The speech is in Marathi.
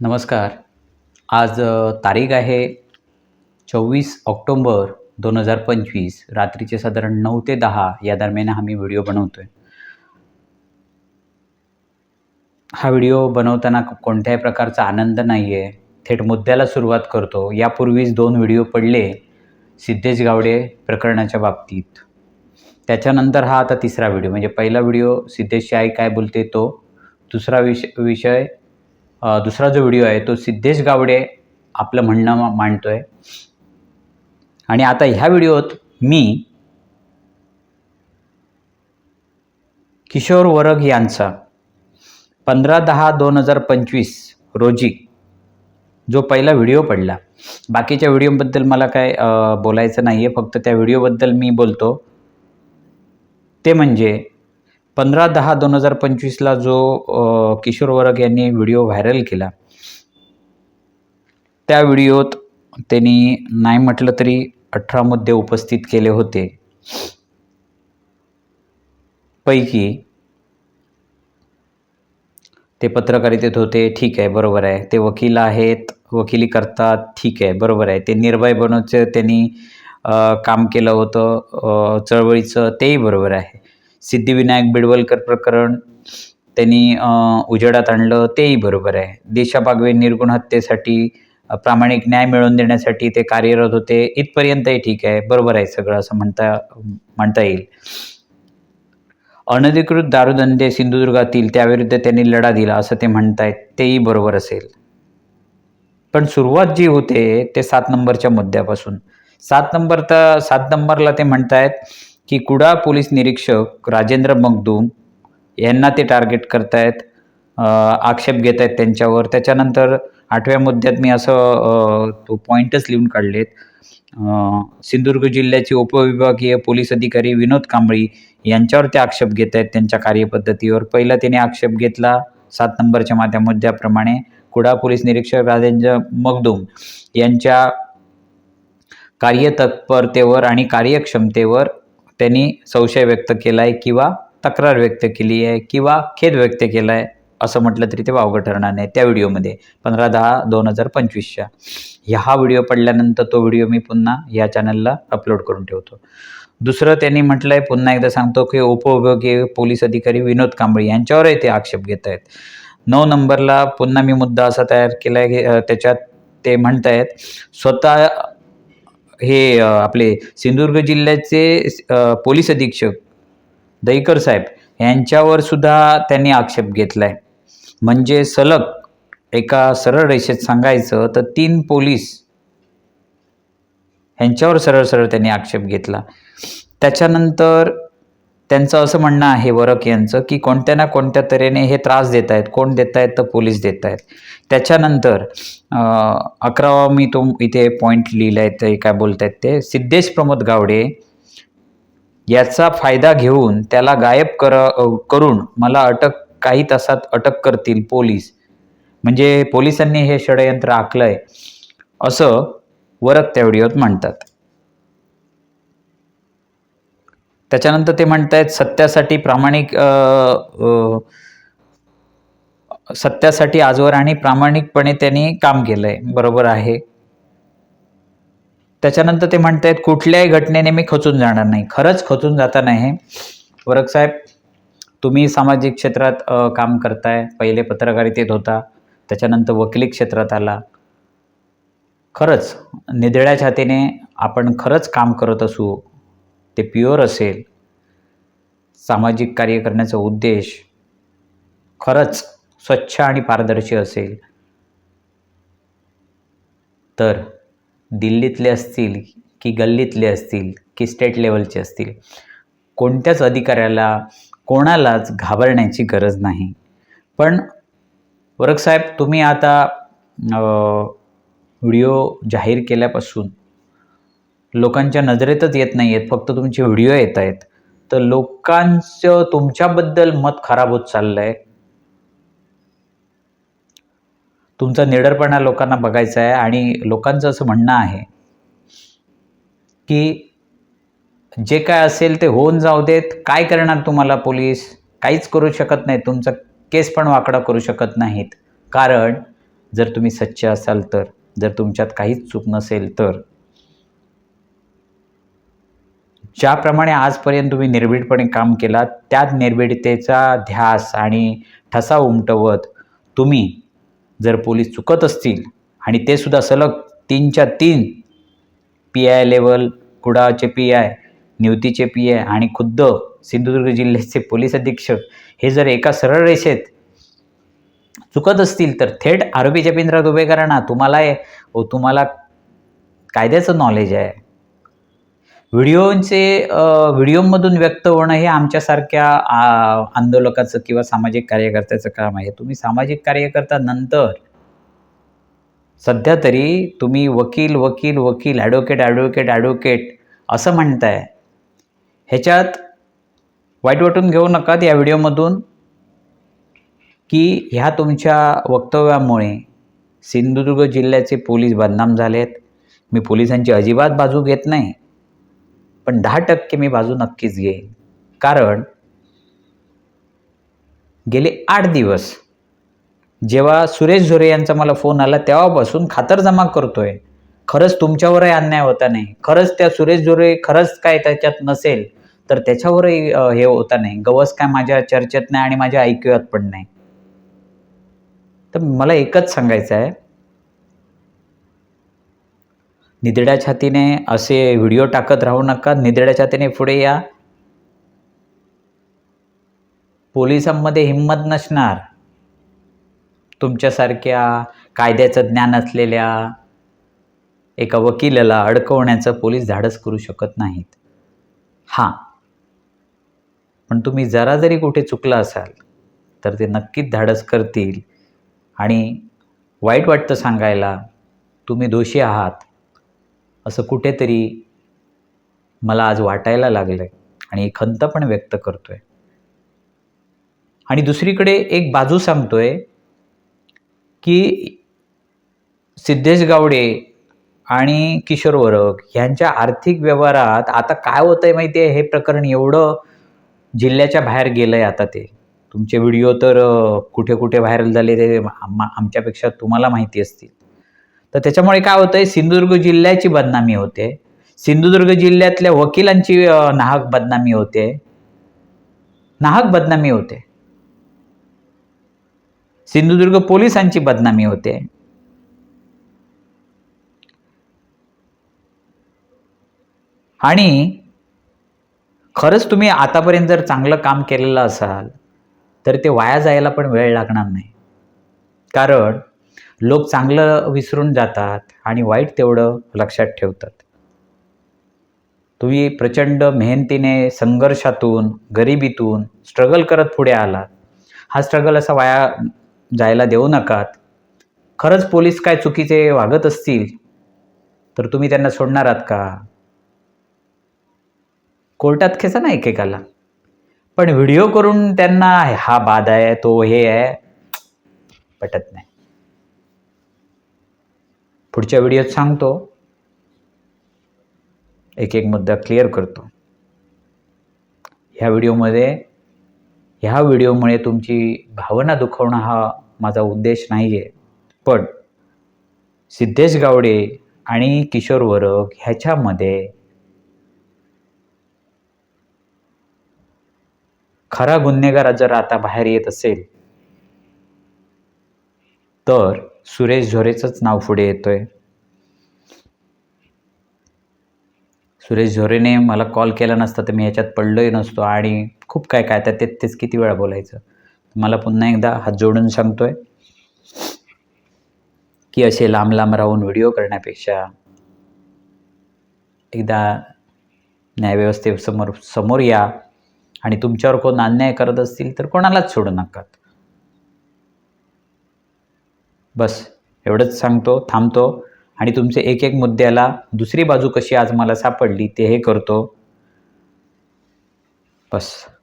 नमस्कार. आज तारीख आहे चोवीस ऑक्टोंबर दोन हजार पंचवीस. रात्रीचे साधारण नऊ ते दहा या दरम्यान हा मी व्हिडिओ बनवतो आहे हा व्हिडिओ बनवताना कोणत्याही प्रकारचा आनंद नाही आहे थेट मुद्द्याला सुरुवात करतो. यापूर्वीच दोन व्हिडिओ पडले सिद्धेश गावडे प्रकरणाच्या बाबतीत. त्याच्यानंतर हा आता तिसरा व्हिडिओ. म्हणजे पहिला व्हिडिओ सिद्धेशची आई काय बोलते तो. दुसरा विष विषय दुसरा जो व्हिडिओ आहे तो सिद्धेश गावडे आपलं म्हणणं मांडतो मांडतोय. आणि आता ह्या व्हिडिओत मी किशोर वरग यांचा पंधरा दहा दोन हजार पंचवीस रोजी जो पहिला व्हिडिओ पडला. बाकीच्या व्हिडिओबद्दल मला काय बोलायचं नाही आहे फक्त त्या व्हिडिओबद्दल मी बोलतो. ते म्हणजे पंधरा दहा दोन हजार पंचवीसला जो किशोर वरग यांनी व्हिडिओ व्हायरल केला त्या व्हिडिओत त्यांनी नाही म्हटलं तरी अठरा मुद्दे उपस्थित केले होते. पैकी ते पत्रकारितेत होते ठीक आहे बरोबर आहे. ते वकील आहेत वकिली करतात ठीक आहे बरोबर आहे. ते निर्भय बनवचं त्यांनी काम केलं होतं चळवळीचं तेही बरोबर आहे. सिद्धिविनायक बिडवलकर प्रकरण त्यांनी उजेडात आणलं तेही बरोबर आहे. दिशा बागवे निर्गुण हत्येसाठी प्रामाणिक न्याय मिळवून देण्यासाठी ते कार्यरत होते. इथपर्यंतही ठीक आहे. बरोबर आहे सगळं असं म्हणता म्हणता येईल. अनधिकृत दारूधंदे सिंधुदुर्गातील त्याविरुद्ध त्यांनी लढा दिला असं ते म्हणतायत तेही बरोबर असेल. पण सुरुवात जी होते ते सात नंबरच्या मुद्द्यापासून. सात नंबर तर सात नंबरला ते म्हणतायत की कुडा पोलीस निरीक्षक राजेंद्र मगदूम यांना ते टार्गेट करतायत आक्षेप घेत आहेत त्यांच्यावर. त्याच्यानंतर आठव्या मुद्द्यात मी असं तो पॉईंटच लिहून काढलेत. सिंधुदुर्ग जिल्ह्याचे उपविभागीय पोलीस अधिकारी विनोद कांबळी यांच्यावर ते आक्षेप घेत आहेत त्यांच्या कार्यपद्धतीवर. पहिला त्याने आक्षेप घेतला सात नंबरच्या मात्या मुद्द्याप्रमाणे कुडा पोलीस निरीक्षक राजेंद्र मगदूम यांच्या कार्यतत्परतेवर आणि कार्यक्षमतेवर त्यांनी संशय व्यक्त केला आहे किंवा तक्रार व्यक्त केली आहे किंवा खेद व्यक्त केला आहे असं म्हटलं तरी ते वावगं ठरणार नाही त्या व्हिडिओमध्ये. पंधरा दहा दोन हजार पंचवीसच्या. ह्या हा व्हिडिओ पडल्यानंतर तो व्हिडिओ मी पुन्हा या चॅनलला अपलोड करून ठेवतो. दुसरं त्यांनी म्हटलं आहे पुन्हा एकदा सांगतो की उपविभागीय पोलीस अधिकारी विनोद कांबळे यांच्यावरही ते आक्षेप घेत आहेत नऊ नंबरला पुन्हा मी मुद्दा असा तयार केला आहे की त्याच्यात ते म्हणत आहेत स्वतः हे आपले सिंधुदुर्ग जिल्ह्याचे पोलीस अधीक्षक दहीकर साहेब यांच्यावर सुद्धा त्यांनी आक्षेप घेतला आहे म्हणजे सलग एका सरळ रेषेत सांगायचं तर तीन पोलीस ह्यांच्यावर सरळ सरळ त्यांनी आक्षेप घेतला. त्याच्यानंतर त्यांचं असं म्हणणं आहे वरक यांचं की कोणत्या ना कोणत्या तऱ्हेने हे त्रास देत आहेत कोण देत आहेत तर पोलीस देत आहेत त्याच्यानंतर अकरावा मी तो इथे पॉईंट लिहिला आहे ते काय बोलत आहेत ते सिद्धेश प्रमोद गावडे याचा फायदा घेऊन त्याला गायब कर करून मला अटक काही तासात अटक करतील पोलीस. म्हणजे पोलिसांनी हे षडयंत्र आखलंय. असं वरक त्या व्हिडिओत म्हणतात. त्याच्यानंतर ते म्हणतायत सत्यासाठी प्रामाणिक सत्यासाठी आजवर आणि प्रामाणिकपणे त्यांनी काम केलंय. बरोबर आहे. त्याच्यानंतर ते म्हणतायत कुठल्याही घटनेने मी खचून जाणार नाही. खरंच खचून जाता नाही. वरक साहेब तुम्ही सामाजिक क्षेत्रात काम करताय. पहिले पत्रकारितेत होता. त्याच्यानंतर वकिली क्षेत्रात आला. खरंच निधड्या छातीने आपण खरंच काम करत असू. ते प्युअर असेल. सामाजिक कार्य करण्याचा उद्देश खरंच स्वच्छ आणि पारदर्शी असेल. तर दिल्लीतले असतील की गल्लीतले असतील की स्टेट लेवलचे असतील कोणत्याच अधिकाऱ्याला कोणालाच घाबरण्याची गरज नाही. पण वरकसाहेब तुम्ही आता व्हिडिओ जाहीर केल्यापासून लोकांच्या नजरेतच येत नाही आहेत फक्त तुमचे व्हिडिओ येत आहेत. तर लोकांचं तुमच्याबद्दल मत खराब होत चाललं आहे तुमचा निडरपणा लोकांना बघायचा आहे आणि लोकांचं असं म्हणणं आहे की जे काय असेल ते होऊन जाऊ देत. काय करणार तुम्हाला पोलीस? काहीच करू शकत नाही तुमचा केस पण वाकडा करू शकत नाहीत. कारण जर तुम्ही सच्चे असाल तर जर तुमच्यात काहीच चूक नसेल तर ज्याप्रमाणे आजपर्यंत तुम्ही निर्भीडपणे काम केलात त्याच निर्भीडतेचा ध्यास आणि ठसा उमटवत तुम्ही जर पोलीस चुकत असतील आणि ते सुद्धा सलग तीनच्या तीन पी आय लेवल कुडाचे पी आय निवतीचे पी आय आणि खुद्द सिंधुदुर्ग जिल्ह्याचे पोलीस अधीक्षक हे जर एका सरळ रेषेत चुकत असतील तर थेट आरोपीच्या पिंजरात उभे करा ना. तुम्हाला तुम्हाला कायद्याचं नॉलेज आहे. व्हिडिओचे व्हिडिओमधून व्यक्त होणं हे आमच्यासारख्या आंदोलकाचं किंवा सामाजिक कार्यकर्त्याचं काम आहे. तुम्ही सामाजिक कार्यकर्ता नंतर सध्या तरी तुम्ही वकील वकील वकील ॲडव्होकेट ॲडव्होकेट ॲडव्होकेट असं म्हणताय. ह्याच्यात वाईट वाटून घेऊ नका या व्हिडिओमधून की ह्या तुमच्या वक्तव्यामुळे सिंधुदुर्ग जिल्ह्याचे पोलीस बदनाम झालेत. मी पोलिसांची अजिबात बाजू घेत नाही. पण दहा टक्के मी बाजू नक्कीच घेईन. कारण गेले आठ दिवस जेव्हा सुरेश झोरे यांचा मला फोन आला तेव्हापासून खातरजमा करतोय. खरंच तुमच्यावरही अन्याय होता नाही. खरंच त्या सुरेश झोरे खरंच काय त्याच्यात नसेल तर त्याच्यावरही हे होता नाही. गवस काय माझ्या चर्चेत नाही आणि माझ्या ऐकूयात पण नाही. तर मला एकच सांगायचं आहे निधड्या छातीने असे व्हिडिओ टाकत राहू नका. निधड्या छातीने पुढे या. पोलिसांमध्ये हिंमत नसणार. तुमच्यासारख्या कायद्याचं ज्ञान असलेल्या एका वकिलाला अडकवण्याचं पोलीस धाडस करू शकत नाहीत. हां. पण तुम्ही जरा जरी कुठे चुकला असाल तर ते नक्कीच धाडस करतील. आणि वाईट वाटतं सांगायला तुम्ही दोषी आहात. असं कुठेतरी मला आज वाटायला लागलं आहे आणि खंत पण व्यक्त करतो आहे आणि दुसरीकडे एक बाजू सांगतोय की सिद्धेश गावडे आणि किशोर वरक ह्यांच्या आर्थिक व्यवहारात आता काय होतं आहे माहिती आहे हे प्रकरण एवढं जिल्ह्याच्या बाहेर गेलं आहे आता ते. तुमचे व्हिडिओ तर कुठे कुठे व्हायरल झाले ते आमच्यापेक्षा तुम्हाला माहिती असतील. तर त्याच्यामुळे काय होतंय? सिंधुदुर्ग जिल्ह्याची बदनामी होते. सिंधुदुर्ग जिल्ह्यातल्या वकिलांची नाहक बदनामी होते. नाहक बदनामी होते. सिंधुदुर्ग पोलिसांची बदनामी होते. आणि खरंच तुम्ही आतापर्यंत जर चांगलं काम केलेलं असाल तर ते वाया जायला पण वेळ लागणार नाही. कारण लोक चांगलं विसरून जातात आणि वाईट तेवढं लक्षात ठेवतात. तुम्ही प्रचंड मेहनतीने संघर्षातून गरिबीतून स्ट्रगल करत पुढे आलात. हा स्ट्रगल असा वाया जायला देऊ नकात. खरंच पोलीस काय चुकीचे वागत असतील तर तुम्ही त्यांना सोडणार आहात का? कोर्टात खेचा ना एकेकाला. पण व्हिडिओ करून त्यांना हा बाद आहे तो हे आहे पटत नाही. पुढच्या व्हिडिओत सांगतो. एक एक मुद्दा क्लिअर करतो. ह्या व्हिडिओमध्ये ह्या व्हिडिओमुळे तुमची भावना दुखवणं हा माझा उद्देश नाही आहे पण सिद्धेश गावडे आणि किशोर वरग ह्याच्यामध्ये खरा गुन्हेगार जर आता बाहेर येत असेल तर सुरेश झोरेचंच नाव पुढे येतोय. सुरेश झोरेने मला कॉल केला नसता तर मी ह्याच्यात पडलोही नसतो आणि खूप काय काय त्या तेच तेच किती वेळा बोलायचं. मला पुन्हा एकदा हात जोडून सांगतोय की असे लांब लांब राहून व्हिडिओ करण्यापेक्षा एकदा न्यायव्यवस्थेसमोर समोर या आणि तुमच्यावर कोण अन्याय करत असतील तर कोणालाच सोडू नका. बस एवढंच सांगतो थांबतो. आणि तुमचे एक एक मुद्द्याला दुसरी बाजू कशी आज मला सापडली ते हे करतो. बस.